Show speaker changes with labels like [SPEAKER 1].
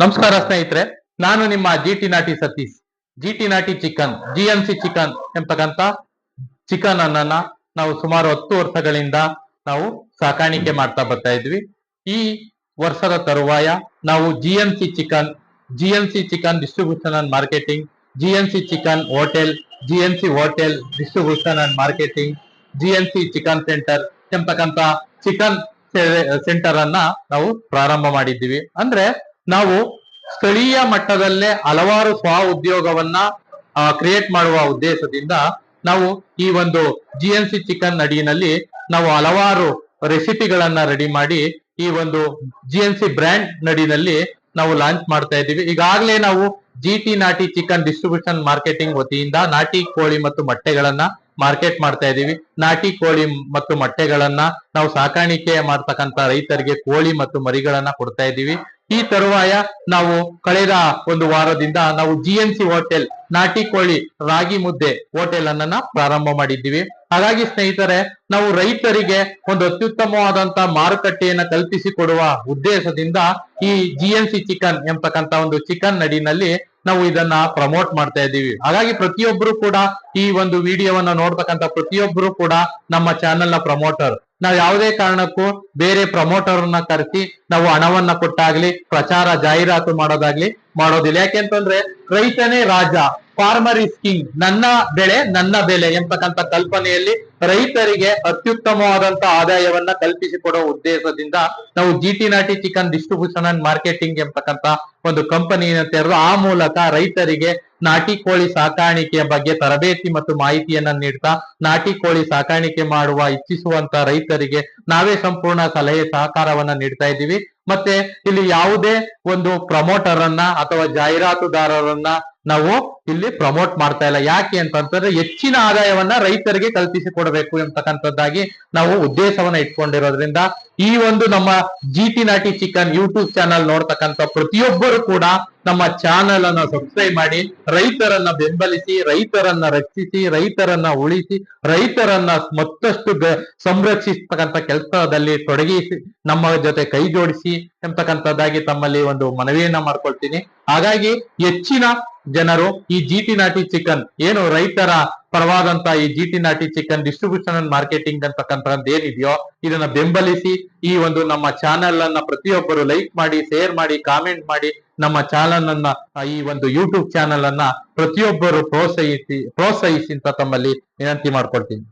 [SPEAKER 1] ನಮಸ್ಕಾರ ಸ್ನೇಹಿತರೆ, ನಾನು ನಿಮ್ಮ G T Nati Satish. G T Nati chicken, G M C chicken ಎಂಬತಕ್ಕಂತ chicken ಅನ್ನ ನಾವು ಸುಮಾರು ಹತ್ತು ವರ್ಷಗಳಿಂದ ನಾವು ಸಾಕಾಣಿಕೆ ಮಾಡ್ತಾ ಬರ್ತಾ ಇದ್ವಿ. ಈ ವರ್ಷದ ತರುವಾಯ ನಾವು G M C chicken, G M C chicken distribution and marketing G M C chicken hotel, G M C hotel distribution and marketing G M C chicken centre ಎಂಬತಕ್ಕಂತ chicken centre ಅನ್ನ ನಾವು ಪ್ರಾರಂಭ ಮಾಡಿದ್ದೀವಿ. ಅಂದ್ರೆ ನಾವು ಸ್ಥಳೀಯ ಮಟ್ಟದಲ್ಲೇ ಹಲವಾರು ಸ್ವ ಉದ್ಯೋಗವನ್ನ ಕ್ರಿಯೇಟ್ ಮಾಡುವ ಉದ್ದೇಶದಿಂದ ನಾವು ಈ ಒಂದು ಜಿ ಎನ್ ಸಿ ಚಿಕನ್ ಅಡಿಯಲ್ಲಿ ನಾವು ಹಲವಾರು ರೆಸಿಪಿಗಳನ್ನ ರೆಡಿ ಮಾಡಿ ಈ ಒಂದು ಜಿ ಎನ್ ಸಿ ಬ್ರ್ಯಾಂಡ್ ನಡಿನಲ್ಲಿ ನಾವು ಲಾಂಚ್ ಮಾಡ್ತಾ ಇದ್ದೀವಿ. ಈಗಾಗಲೇ ನಾವು G T Nati chicken distribution marketing ವತಿಯಿಂದ ನಾಟಿ ಕೋಳಿ ಮತ್ತು ಮೊಟ್ಟೆಗಳನ್ನ ಮಾರ್ಕೆಟ್ ಮಾಡ್ತಾ ಇದ್ದೀವಿ. ನಾಟಿ ಕೋಳಿ ಮತ್ತು ಮೊಟ್ಟೆಗಳನ್ನ ನಾವು ಸಾಕಾಣಿಕೆ ಮಾಡ್ತಕ್ಕಂತ ರೈತರಿಗೆ ಕೋಳಿ ಮತ್ತು ಮರಿಗಳನ್ನ ಕೊಡ್ತಾ ಇದೀವಿ ಈ ತರುವಾಯ ನಾವು ಕಳೆದ ಒಂದು ವಾರದಿಂದ ನಾವು ಜಿ ಎನ್ ಸಿ ಹೋಟೆಲ್ ನಾಟಿ ಕೋಳಿ, ರಾಗಿ ಮುದ್ದೆ ಹೋಟೆಲ್ ಅನ್ನ ಪ್ರಾರಂಭ ಮಾಡಿದ್ದೀವಿ. ಹಾಗಾಗಿ ಸ್ನೇಹಿತರೆ, ನಾವು ರೈತರಿಗೆ ಒಂದು ಅತ್ಯುತ್ತಮವಾದಂತಹ ಮಾರುಕಟ್ಟೆಯನ್ನ ಕಲ್ಪಿಸಿಕೊಡುವ ಉದ್ದೇಶದಿಂದ ಈ ಜಿ ಎನ್ ಸಿ ಚಿಕನ್ ಎಂಬತಕ್ಕಂತ ಒಂದು ಚಿಕನ್ ನಡಿನಲ್ಲಿ ನಾವು ಇದನ್ನ ಪ್ರಮೋಟ್ ಮಾಡ್ತಾ ಇದ್ದೀವಿ. ಹಾಗಾಗಿ ಪ್ರತಿಯೊಬ್ಬರು ಕೂಡ ಈ ಒಂದು ವಿಡಿಯೋವನ್ನ ನೋಡ್ತಕ್ಕಂತ ಪ್ರತಿಯೊಬ್ಬರು ಕೂಡ ನಮ್ಮ ಚಾನೆಲ್ನ ಪ್ರಮೋಟರ್ ನಾವು ಯಾವುದೇ ಕಾರಣಕ್ಕೂ ಬೇರೆ ಪ್ರಮೋಟರ್ನ ಕರೆಸಿ ನಾವು ಹಣವನ್ನ ಕೊಟ್ಟಾಗ್ಲಿ ಪ್ರಚಾರ ಜಾಹೀರಾತು ಮಾಡೋದಾಗ್ಲಿ ಮಾಡೋದಿಲ್ಲ. ಯಾಕೆಂತಂದ್ರೆ ರೈತನೇ ರಾಜ ಫಾರ್ಮರ್ ಇಸ್ ಕಿಂಗ್ ನನ್ನ ಬೆಳೆ ನನ್ನ ಬೆಲೆ ಎಂಬತಕ್ಕಂತ ಕಲ್ಪನೆಯಲ್ಲಿ ರೈತರಿಗೆ ಅತ್ಯುತ್ತಮವಾದಂತ ಆದಾಯವನ್ನ ಕಲ್ಪಿಸಿಕೊಡೋ ಉದ್ದೇಶದಿಂದ ನಾವು G T Nati chicken distribution and marketing ಎಂಬತಕ್ಕಂತ ಒಂದು ಕಂಪನಿಯನ್ನು ತೆರೆದು ಆ ಮೂಲಕ ರೈತರಿಗೆ ನಾಟಿ ಕೋಳಿ ಸಾಕಾಣಿಕೆಯ ಬಗ್ಗೆ ತರಬೇತಿ ಮತ್ತು ಮಾಹಿತಿಯನ್ನ ನೀಡ್ತಾ ನಾಟಿ ಕೋಳಿ ಸಾಕಾಣಿಕೆ ಮಾಡುವ ಇಚ್ಛಿಸುವಂತ ರೈತರಿಗೆ ನಾವೇ ಸಂಪೂರ್ಣ ಸಲಹೆ ಸಹಕಾರವನ್ನ ನೀಡ್ತಾ ಇದ್ದೀವಿ. ಮತ್ತೆ ಇಲ್ಲಿ ಯಾವುದೇ ಒಂದು ಪ್ರಮೋಟರ್ ಅನ್ನ ಅಥವಾ ಜಾಹೀರಾತುದಾರರನ್ನ ನಾವು ಇಲ್ಲಿ ಪ್ರಮೋಟ್ ಮಾಡ್ತಾ ಇಲ್ಲ. ಯಾಕೆ ಅಂತಂದ್ರೆ ಹೆಚ್ಚಿನ ಆದಾಯವನ್ನ ರೈತರಿಗೆ ಕಲ್ಪಿಸಿ ಕೊಡಬೇಕು ಎಂತಕ್ಕಂಥದ್ದಾಗಿ ನಾವು ಉದ್ದೇಶವನ್ನ ಇಟ್ಕೊಂಡಿರೋದ್ರಿಂದ ಈ ಒಂದು ನಮ್ಮ G T Nati chicken YouTube channel ನೋಡ್ತಕ್ಕಂಥ ಪ್ರತಿಯೊಬ್ಬರು ಕೂಡ ನಮ್ಮ ಚಾನೆಲ್ ಅನ್ನ ಸಬ್ಸ್ಕ್ರೈಬ್ ಮಾಡಿ, ರೈತರನ್ನ ಬೆಂಬಲಿಸಿ, ರೈತರನ್ನ ರಕ್ಷಿಸಿ, ರೈತರನ್ನ ಉಳಿಸಿ, ರೈತರನ್ನ ಮತ್ತಷ್ಟು ಸಂರಕ್ಷಿಸ್ತಕ್ಕಂಥ ಕೆಲಸದಲ್ಲಿ ತೊಡಗಿಸಿ, ನಮ್ಮ ಜೊತೆ ಕೈ ಜೋಡಿಸಿ ಎಂಬತಕ್ಕಂಥದ್ದಾಗಿ ತಮ್ಮಲ್ಲಿ ಒಂದು ಮನವಿಯನ್ನ ಮಾಡ್ಕೊಳ್ತೀನಿ. ಹಾಗಾಗಿ ಹೆಚ್ಚಿನ ಜನರು ಈ ಜಿಟಿ ನಾಟಿ ಚಿಕನ್ ಏನು ರೈತರ ಪರವಾದಂತ ಈ ಜಿಟಿ ನಾಟಿ ಚಿಕನ್ ಡಿಸ್ಟ್ರಿಬ್ಯೂಷನ್ ಅಂಡ್ ಮಾರ್ಕೆಟಿಂಗ್ ಅಂತಕ್ಕಂಥದ್ದು ಏನಿದೆಯೋ ಇದನ್ನ ಬೆಂಬಲಿಸಿ ಈ ಒಂದು ನಮ್ಮ ಚಾನೆಲ್ ಅನ್ನ ಪ್ರತಿಯೊಬ್ಬರು ಲೈಕ್ ಮಾಡಿ ಶೇರ್ ಮಾಡಿ ಕಾಮೆಂಟ್ ಮಾಡಿ ನಮ್ಮ ಚಾನಲ್ ಅನ್ನ ಈ ಒಂದು ಯೂಟ್ಯೂಬ್ ಚಾನಲ್ ಅನ್ನ ಪ್ರತಿಯೊಬ್ಬರು ಪ್ರೋತ್ಸಾಹಿಸಿ ಪ್ರೋತ್ಸಾಹಿಸಿ ಅಂತ ತಮ್ಮಲ್ಲಿ ವಿನಂತಿ ಮಾಡ್ಕೊಳ್ತೀನಿ.